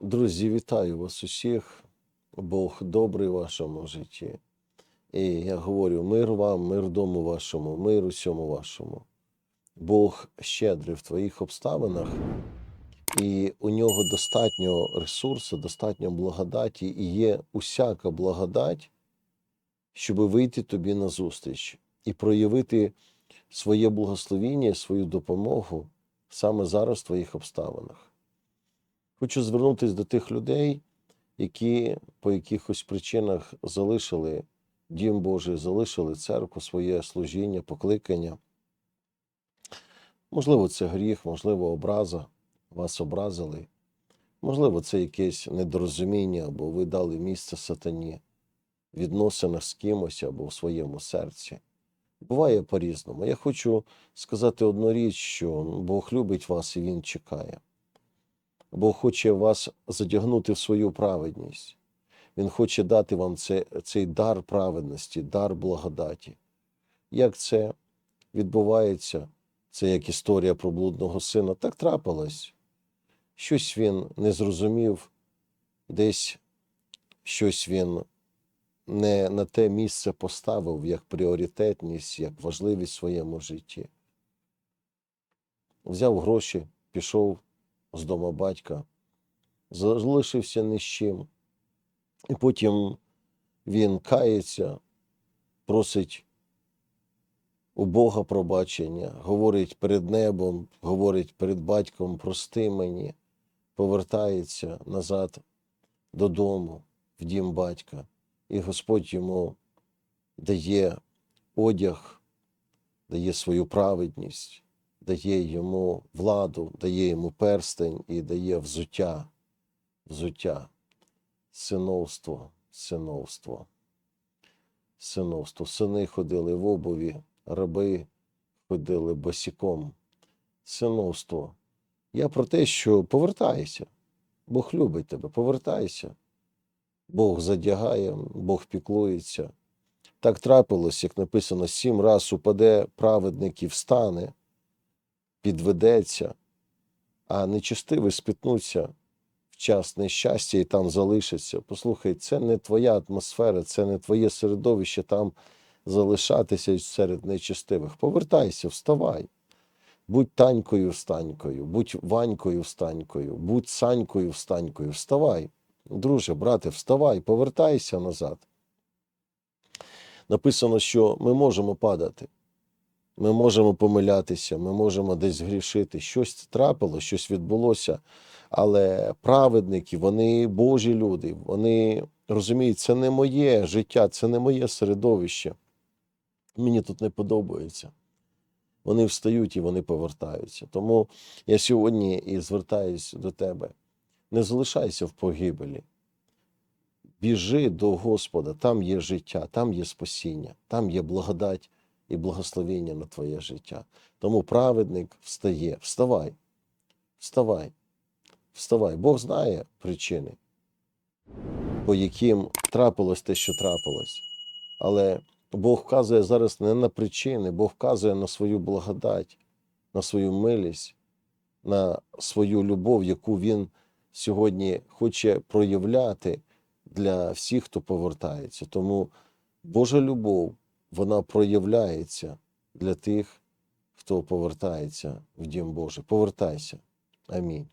Друзі, вітаю вас усіх. Бог добрий в вашому житті. І я говорю: мир вам, мир дому вашому, мир усьому вашому. Бог щедрий в твоїх обставинах, і у нього достатньо ресурсу, достатньо благодаті, і є усяка благодать, щоб вийти тобі на зустріч і проявити своє благословіння, свою допомогу саме зараз в твоїх обставинах. Хочу звернутися до тих людей, які по якихось причинах залишили дім Божий, залишили церкву, своє служіння, покликання. Можливо, це гріх, можливо, образа, вас образили. Можливо, це якесь недорозуміння, або ви дали місце сатані в відносинах з кимось або в своєму серці. Буває по-різному. Я хочу сказати одну річ, що Бог любить вас і Він чекає. Бог хоче вас задягнути в свою праведність. Він хоче дати вам це, цей дар праведності, дар благодаті. Як це відбувається? Це як історія про блудного сина. Так трапилось. Щось він не зрозумів, десь щось він не на те місце поставив як пріоритетність, як важливість в своєму житті. Взяв гроші, пішов з дома батька, залишився ні з чим. І потім він кається, просить у Бога пробачення, говорить перед небом, говорить перед батьком, прости мені, повертається назад додому, в дім батька, і Господь йому дає одяг, дає свою праведність, дає йому владу, дає йому перстень і дає взуття, взуття, синовство, синовство, синовство. Сини ходили в обуві, раби ходили босіком. Синовство. Я про те, що повертайся. Бог любить тебе, повертайся. Бог задягає, Бог піклується. Так трапилось, як написано, сім раз упаде праведник і встане, підведеться, а нечестивий спітнуться в час нещастя і там залишиться. Послухай, це не твоя атмосфера, це не твоє середовище там залишатися серед нечестивих. Повертайся, вставай. Будь танькою встанькою, будь ванькою встанькою, будь санькою встанькою. Вставай. Друже, брате, вставай, повертайся назад. Написано, що ми можемо падати, ми можемо помилятися, ми можемо десь грішити. Щось трапило, щось відбулося. Але праведники, вони Божі люди, вони розуміють, це не моє життя, це не моє середовище. Мені тут не подобається. Вони встають і вони повертаються. Тому я сьогодні і звертаюсь до тебе. Не залишайся в погибелі. Біжи до Господа, там є життя, там є спасіння, там є благодать і благословення на твоє життя. Тому праведник встає, вставай, вставай, вставай. Бог знає причини, по яким трапилось те, що трапилось. Але Бог вказує зараз не на причини, Бог вказує на свою благодать, на свою милість, на свою любов, яку Він сьогодні хоче проявляти для всіх, хто повертається. Тому Божа любов, вона проявляється для тих, хто повертається в Дім Божий. Повертайся. Амінь.